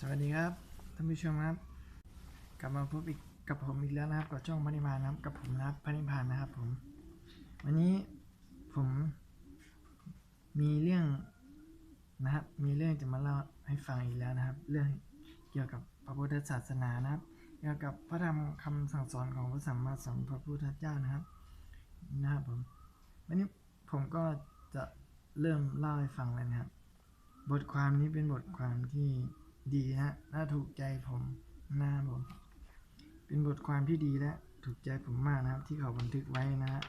สวัสดีครับท่านผู้ชมครับ กลับมาพบอีกกับผมอีกแล้วนะครับกับช่องพันิพานนะครับกับผมนะครับพันิพานนะครับผม วันนี้ผมมีเรื่องนะครับ มีเรื่องจะมาเล่าให้ฟังอีกแล้วนะครับ เรื่องเกี่ยวกับพระพุทธศาสนานะครับ เกี่ยวกับพระธรรมคำสั่งสอนของพระสัมมาสัมพุทธเจ้านะครับนะครับผมวันนี้ผมก็จะเริ่มเล่าให้ฟังเลยนะครับ บทความนี้เป็นบทความที่ ดีนะน่าถูกใจผมนะครับผม เป็นบทความที่ดีและถูกใจผมมากนะครับ ที่เขาบันทึกไว้นะฮะ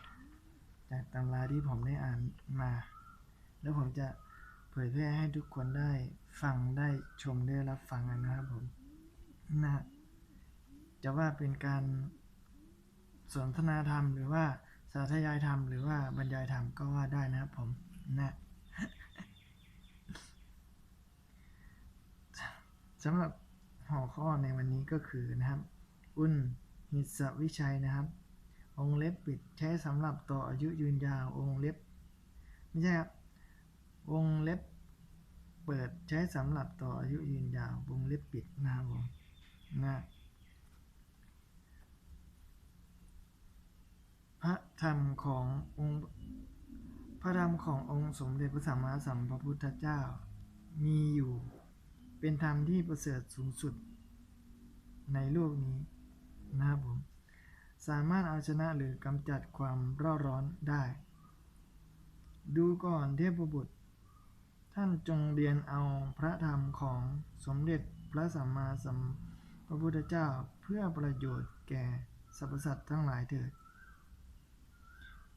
จากตำราที่ผมได้อ่านมา แล้วผมจะเผยแพร่ให้ทุกคนได้ฟังได้ชมได้รับฟังกันนะครับผมนะฮะจะว่าเป็นการสนทนาธรรมหรือว่าสาธยายธรรมหรือว่าบรรยายธรรมก็ว่าได้นะครับผมนะ สำหรับหัวข้อในวันนี้ก็คือนะครับ อุ่นหิสวิชัยนะครับ องเล็บปิดใช้สำหรับต่ออายุยืนยาวองเล็บไม่ใช่ครับวงเล็บเปิดใช้สำหรับต่ออายุยืนยาววงเล็บปิดนะครับผมนะพระธรรมขององค์พระธรรมขององค์สมเด็จพระสัมมาสัมพุทธเจ้ามีอยู่ เป็นธรรมที่ประเสริฐสูงสุดในโลกนี้นะครับผม สามารถเอาชนะหรือกำจัดความร้อนร้อนได้ ดูก่อนเทพบุตร ท่านจงเรียนเอาพระธรรมของสมเด็จพระสัมมาสัมพุทธเจ้าเพื่อประโยชน์แก่สรรพสัตว์ทั้งหลายเถิด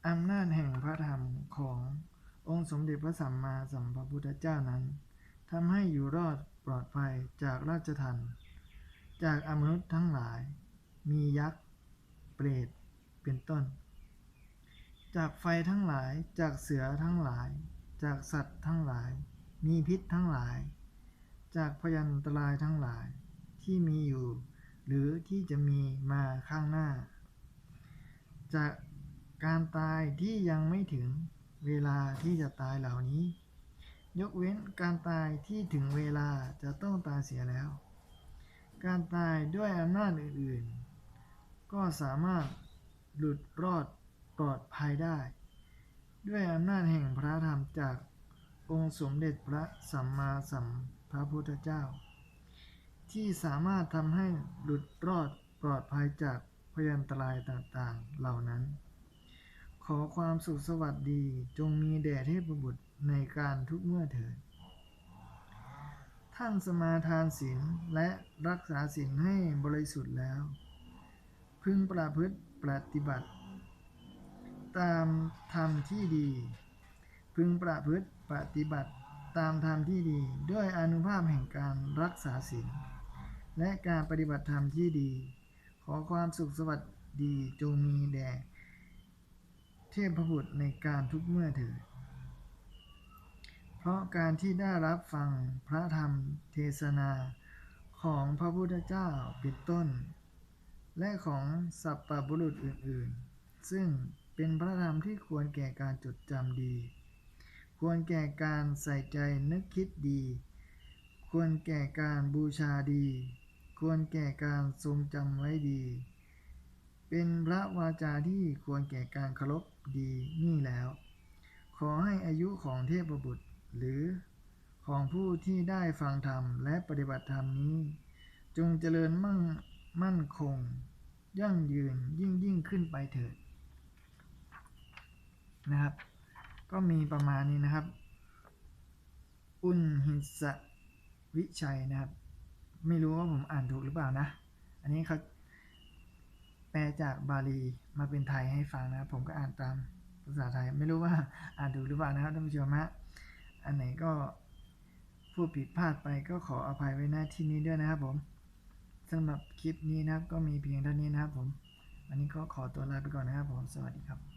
อำนาจแห่งพระธรรมขององค์สมเด็จพระสัมมาสัมพุทธเจ้านั้นทำให้อยู่รอด ปลอดภัยจากราชทันจากอมนุษย์ทั้งหลาย มียักษ์ เปรต เป็นต้น จากไฟทั้งหลาย จากเสือทั้งหลาย จากสัตว์ทั้งหลาย มีพิษทั้งหลาย จากพยันตรายทั้งหลาย ที่มีอยู่ หรือที่จะมีมาข้างหน้า จากการตายที่ยังไม่ถึงเวลาที่จะตายเหล่านี้ ยกเว้นการตายที่ถึงเวลาจะต้องตายเสียแล้ว การตายด้วยอำนาจอื่นๆ ก็สามารถหลุดรอดปลอดภัยได้ ด้วยอำนาจแห่งพระธรรมจากองค์สมเด็จพระสัมมาสัมพระพุทธเจ้า ที่สามารถทำให้หลุดรอดปลอดภัยจากพยันตรายต่างๆ เหล่านั้น ขอความสุขสวัสดีจงมีแด่เทพบุตรในการทุกเมื่อเถิด ท่านสมาทานศีลและรักษาศีลให้บริสุทธิ์แล้ว พึงประพฤติปฏิบัติ ตามธรรมที่ดี พึงประพฤติปฏิบัติตามธรรมที่ดี ด้วยอนุภาพแห่งการรักษาศีลและการปฏิบัติธรรมที่ดี ขอความสุขสวัสดีจงมีแด่ เทพบุตรในการทุกเมื่อเถิด เพราะการที่ได้รับฟังพระธรรมเทศนาของพระพุทธเจ้าเป็นต้น และของสัพพบุรุษอื่นๆ ซึ่งเป็นพระธรรมที่ควรแก่การจดจำดี ควรแก่การใส่ใจนึกคิดดี ควรแก่การบูชาดี ควรแก่การทรงจำไว้ดีเป็นพระวาจาที่ควรแก่การเคารพ ดีนี่แล้ว ขอให้อายุของเทพบุตร หรือของผู้ที่ได้ฟังธรรมและปฏิบัติธรรมนี้ จงเจริญมั่งมั่นคง ยั่งยืนยิ่งยิ่งขึ้นไปเถิดนะครับ ก็มีประมาณนี้นะครับ อุนหิสวิชัยนะครับ ไม่รู้ว่าผมอ่านถูกหรือเปล่านะ อันนี้เขา แปลจากบาลีมาเป็นไทยให้ฟังนะครับ ผมก็อ่านตามภาษาไทย ไม่รู้ว่าอ่านถูกหรือเปล่านะครับท่านผู้ชมฮะอันไหนก็พูดผิดพลาดไปก็ขออภัยไว้หน้าที่นี้ด้วยนะครับผมสำหรับคลิปนี้นะครับก็มีเพียงเท่านี้นะครับผม วันนี้ก็ขอตัวลาไปก่อนนะครับผม สวัสดีครับ